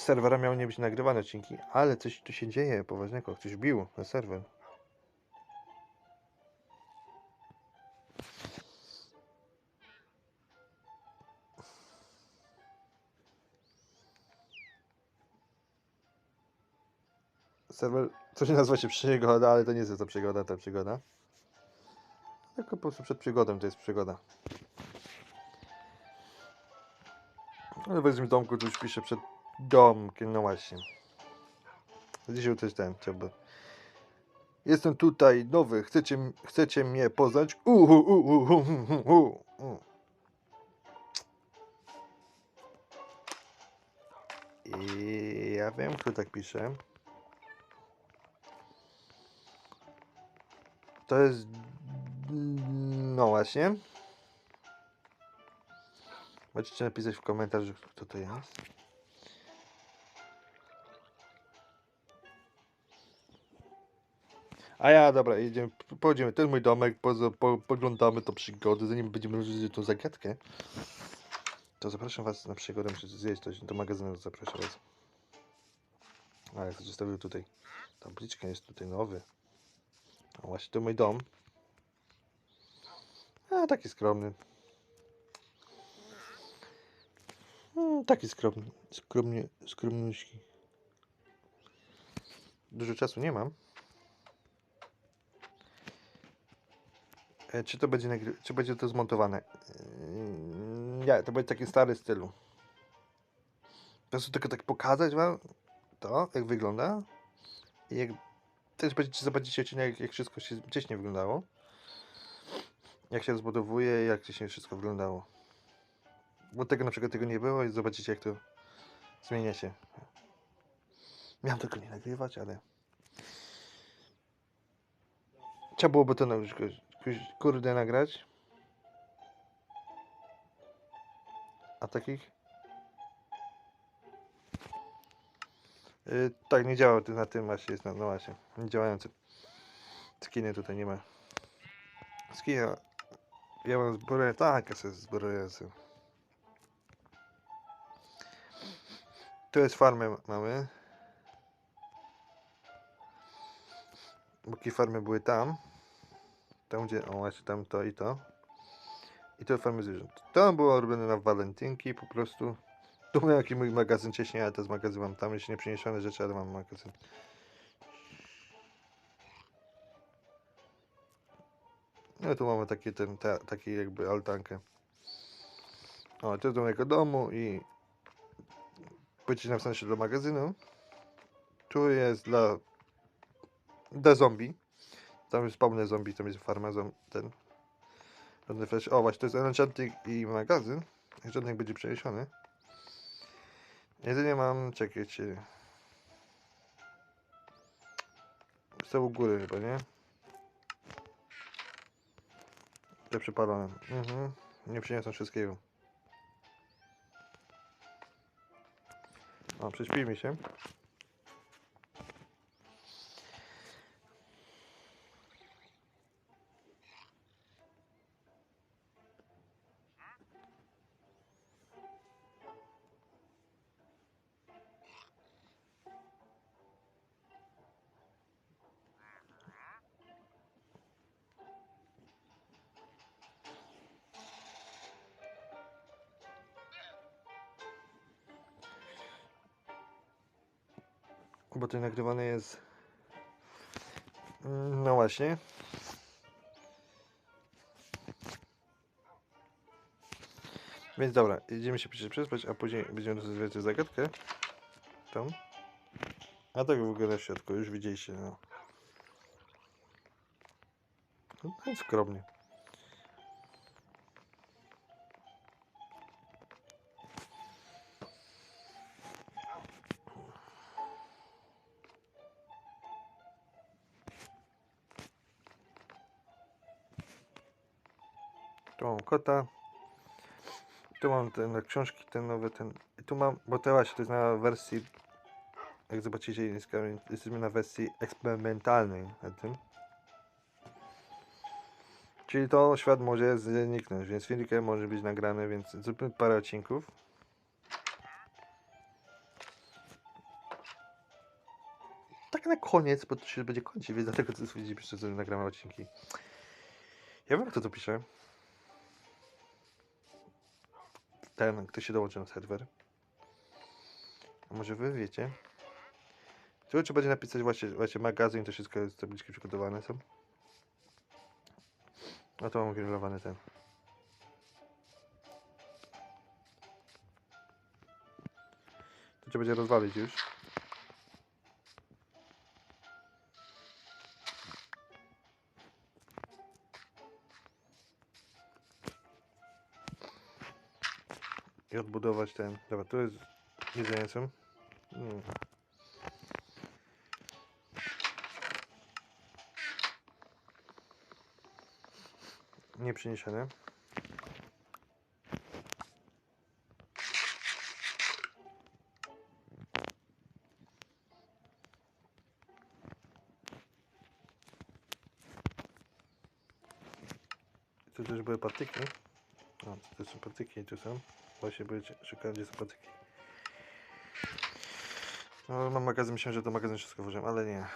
serwera miały nie być nagrywane odcinki, ale coś tu się dzieje poważnego, ktoś bił na serwer. Serwer, coś nazywa się przygoda, ale to nie jest to przygoda, ta przygoda. Tylko po prostu przed przygodą to jest przygoda. Ale weźmy domku, tu już piszę przed domkiem, no właśnie. Dzisiaj też ten, trzeba. Jestem tutaj nowy, chcecie, chcecie mnie poznać? Uhu, uhu, uhu, uhu. I ja wiem, kto tak pisze. To jest. No właśnie. Możecie napisać w komentarzu, kto to jest. A ja, dobra, jedziemy, pojedziemy. To jest mój domek, poza- po, poglądamy to przygody, zanim będziemy rozwiązać tą zagadkę. To zapraszam was na przygodę, muszę zjeść coś, do magazynu zapraszam was. A jak zostawił tutaj, tabliczka jest tutaj nowy. A właśnie to mój dom. A taki skromny. Mm, taki skromny, skromnie, skromniuśki. Dużo czasu nie mam. Czy to będzie czy będzie to zmontowane? Yy, Nie, to będzie taki stary stylu. Po prostu tylko tak pokazać wam to, jak wygląda. I jak też będziecie zobaczycie odcinek, jak, wszystko się wcześniej wyglądało. Jak się rozbudowuje, jak się wszystko wyglądało. Bo tego na przykład tego nie było i zobaczycie jak to zmienia się. Miałem tego nie nagrywać, ale trzeba byłoby to na już kurde nagrać. A takich? Yy, tak, nie działa na tym właśnie jest na no właśnie. Nie działający. Skiny tutaj nie ma. Skiny. Ja mam zbroję, tak, ja sobie zbroję. Tu jest farmę mamy. Boki farmy były tam. Tam gdzie, o właśnie tam to i to. I to farmy zwierząt. To było robione na walentynki po prostu. Tu miałem jakiś mój magazyn wcześniej, ale to z magazyn mam tam. Jeszcze nie przyniesione rzeczy, ale mam magazyn. No tu mamy taki ten, ta, taki jakby altankę. O, to jest do mojego domu i będziecie napisane się do magazynu. Tu jest dla dla zombie. Tam jest pełne zombie, tam jest farma ten. Żadny flash. O właśnie, to jest enchanting i magazyn. Żadnych będzie przeniesiony. Jedynie mam, czekajcie. Są u góry chyba, nie? Te przypalone. Mhm. Nie przyniosą wszystkiego. O, prześpijmy się. Bo to nagrywane jest. Mm, No właśnie. Więc dobra, idziemy się przespać, a później będziemy rozwiązywać tę zagadkę. Tą. A tak wygląda w środku, już widzieliście. No, no skromnie. Mam kota. Tu mam te na książki, ten nowy, ten. I tu mam, bo teraz to jest na wersji. Jak zobaczycie, jest- jesteśmy na wersji eksperymentalnej na tym. Czyli to świat może zniknąć, więc filmikiem może być nagrany, więc zróbmy parę odcinków. tak na koniec, bo to się będzie kończyć, więc dlatego to widzicie, sobie nagramy odcinki. Ja wiem, kto to pisze. Ten, kto się dołączy na serwer. A może wy wiecie? Tu trzeba będzie napisać właśnie, właśnie magazyn, to wszystko jest tabliczki przygotowane są. A to mam grillowany ten. To trzeba będzie rozwalić już. Odbudować ten. Dobra, to jest jedzenie są. Mm. Nie przyniesione. Tu też były patyki. O, to są patyki, tu są. Właśnie były szukałem, gdzie są patyki. No, mam magazyn, myślałem, że do magazynu wszystko włożyłem, ale nie.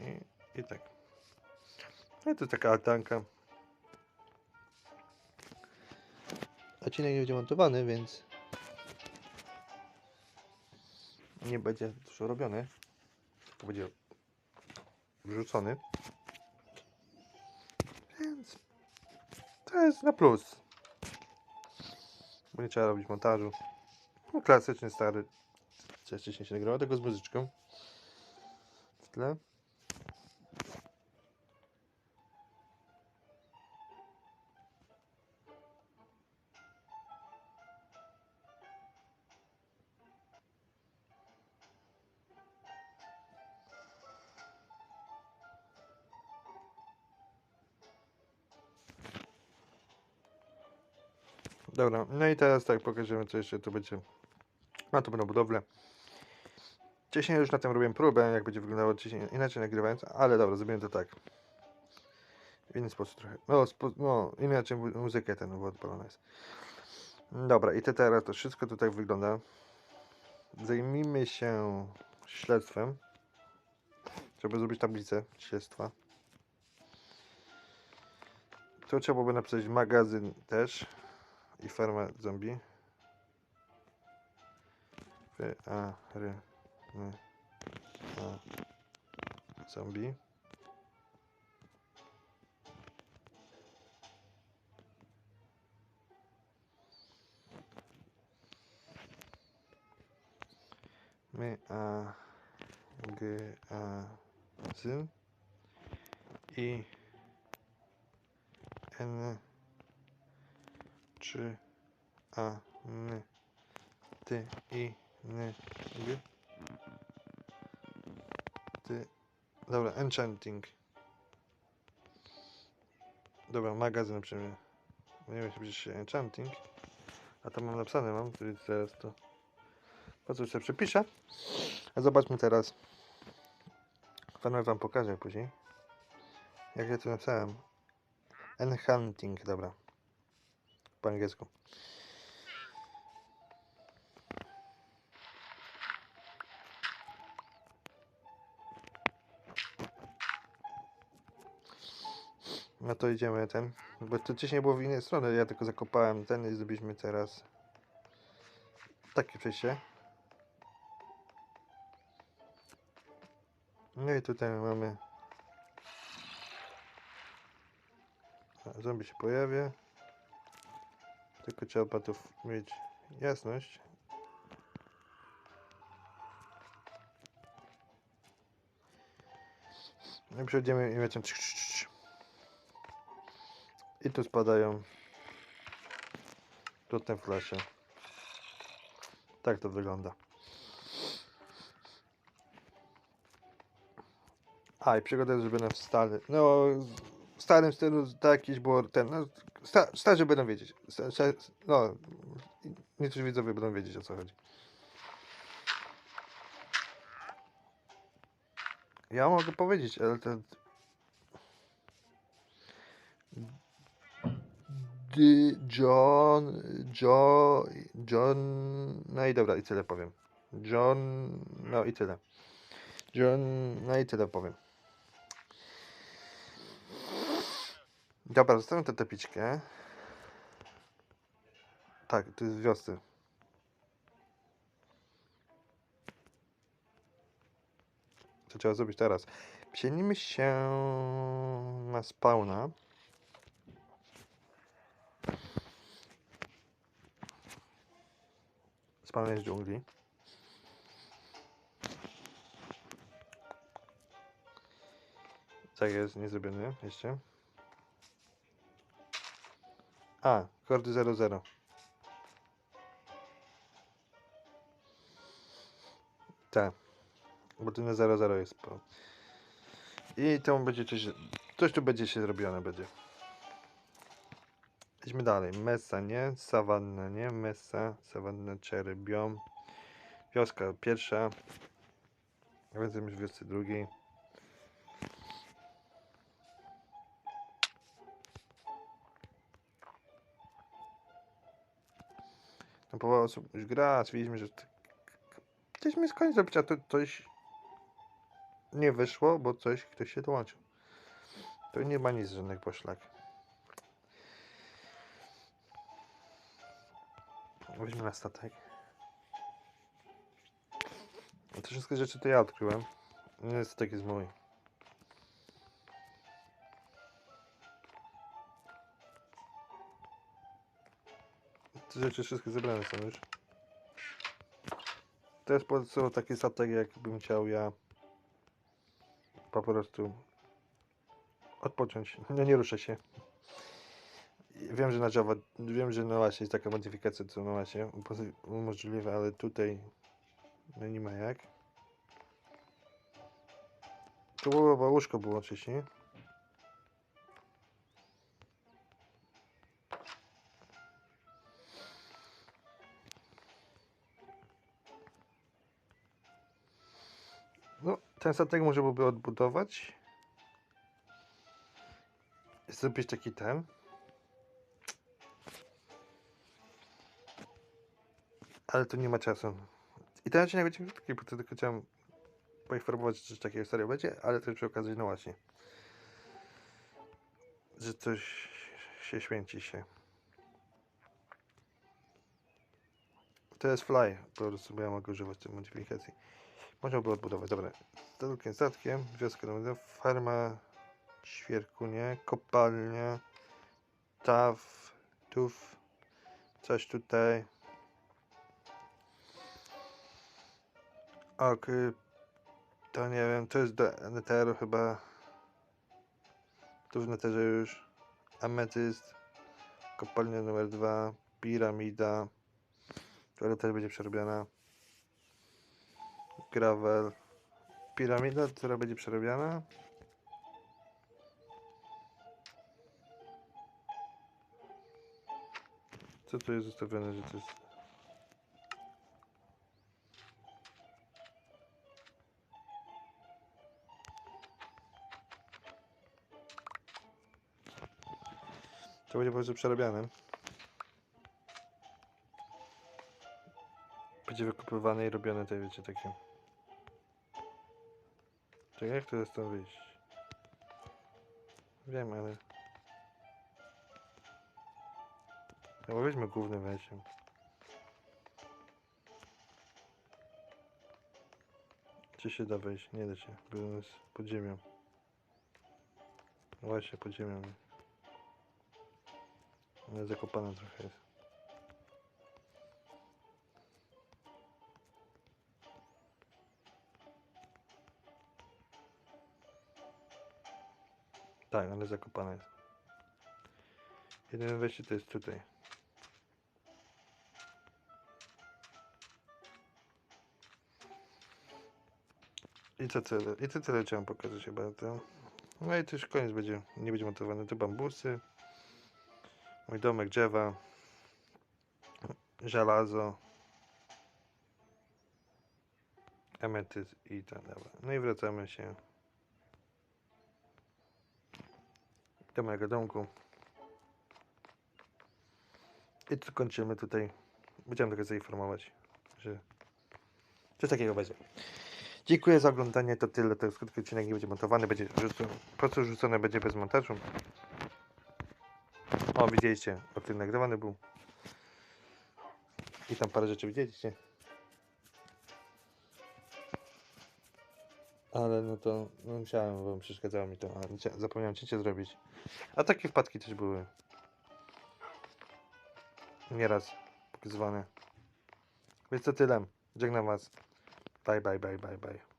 I, i tak. No to taka altanka. Odcinek nie będzie montowany, więc nie będzie dużo robiony. Tylko będzie wrzucony. Jest na plus. Bo nie trzeba robić montażu. No, klasyczny, stary. Wcześniej się nagrywał, tego z muzyczką. W tle. Dobra, no i teraz tak pokażemy co jeszcze tu będzie. No to będą budowle. Wcześniej już na tym robiłem próbę, jak będzie wyglądało inaczej nagrywając, ale dobra, zrobiłem to tak. W inny sposób trochę. No, spo, no inaczej mu- muzykę ten odpalona jest. Dobra, i te teraz to wszystko tutaj wygląda. Zajmijmy się śledztwem. Trzeba zrobić tablicę śledztwa. Tu trzeba byłoby napisać magazyn też i farma zombie. F A R N A zombie. My A G A Z i N 3 A N T I N G Ty Dobra, enchanting. Dobra, magazyn przynajmniej. Nie wiem, się enchanting. A tam mam napisane, mam, czyli teraz to. Po co sobie przepiszę. A zobaczmy teraz. Fanę wam pokażę później. Jak ja tu napisałem. Enchanting, dobra. Po angielsku. No to idziemy ten. Bo to wcześniej było w innej stronie. Ja tylko zakopałem ten i zrobiliśmy teraz takie przejście. No i tutaj mamy. A, Zombie się pojawia. Tylko trzeba tu mieć jasność. No i przejdziemy i wiecie. I tu spadają. Tutaj flasze. Tak to wygląda. A i przygoda jest zrobiona w stale. No, w starym stylu tak jakiś było ten. No, sta, starzy będą wiedzieć. No, niektórzy widzowie będą wiedzieć o co chodzi. Ja mogę powiedzieć, ale to. John, Joe, John, no i dobra, i tyle powiem. John, no i tyle. John, no i tyle powiem. Dobra, zostawiam tę tapiczkę. Tak, to jest wiosny. Co trzeba zrobić teraz? Przenimy się na spawna. Spawn jest dżungli. Tak jest, nie zrobiony jeszcze. A, kordy 00. Tak. Bo to na 00 jest. I to będzie coś. Coś tu będzie się zrobione będzie. Idźmy dalej. Mesa, nie? Sawanna, nie? Mesa, sawanna, biom. Wioska pierwsza. Więcej niż wiosce drugiej. No połowa osób już gra, stwierdziliśmy, że mi skończyć zrobić, a to coś nie wyszło, bo coś ktoś się dołączył. To nie ma nic, żadnych poszlak. Weźmy na statek. No Te wszystkie rzeczy to ja odkryłem. Statek jest mój. Te rzeczy wszystkie zebrane są już. To jest po prostu taki statek, jakbym chciał ja po prostu odpocząć. No nie ruszę się. Wiem, że na Java, wiem, że no właśnie jest taka modyfikacja, co no właśnie umożli- umożliwia, ale tutaj no nie ma jak. Tu było, łóżko było wcześniej. Ten statek może byłby odbudować. Zrobić taki ten. Ale tu nie ma czasu. I ten odcinek będzie krótki, bo tylko chciałem poinformować, że coś takiego serio będzie, ale też przy okazji, no właśnie, że coś się święci się. To jest fly, po prostu bo ja mogę używać tej modyfikacji. Można odbudować, dobra. Statkiem, statkiem, wioska domowa, farma, świerkunie, kopalnia, taw, tuf, coś tutaj. Ok, to nie wiem, to jest do Netheru chyba. Tu w Netherze już. Ametyst, kopalnia numer dwa, piramida, która też będzie przerobiona. Gravel, piramida, która będzie przerobiona. Co tu jest zostawione, że to jest... To będzie po prostu przerabiane. Będzie wykupywane i robione te, wiecie, takie... Czekaj, jak to jest wyjść? Wiem, ale... No weźmy główny wejściem. Czy się da wejść? Nie da się, bo on jest pod ziemią. Właśnie, pod ziemią. Ale zakopana trochę jest. Tak, ale zakopana jest. Jedyne wejście to jest tutaj. I to tyle. I to tyle chciałem pokazać chyba. To. No i to już koniec będzie. Nie będzie montowane. To bambusy. Mój domek drzewa. Żelazo. Emetyt i tak dalej. No i wracamy się do mojego domku. I tu kończymy tutaj. Chciałem tylko zainformować, że coś takiego będzie. Dziękuję za oglądanie. To tyle. To skutki odcinek nie będzie montowany. Będzie rzucony, po prostu rzucone będzie bez montażu. O, widzieliście, o tym nagrywany był. I tam parę rzeczy widzieliście. Ale no to no musiałem, bo przeszkadzało mi to. A zapomniałem cięcie zrobić. A takie wpadki też były. Nieraz pokazywane. Więc to tyle. Żegnam was. Bye, bye, bye, bye, bye.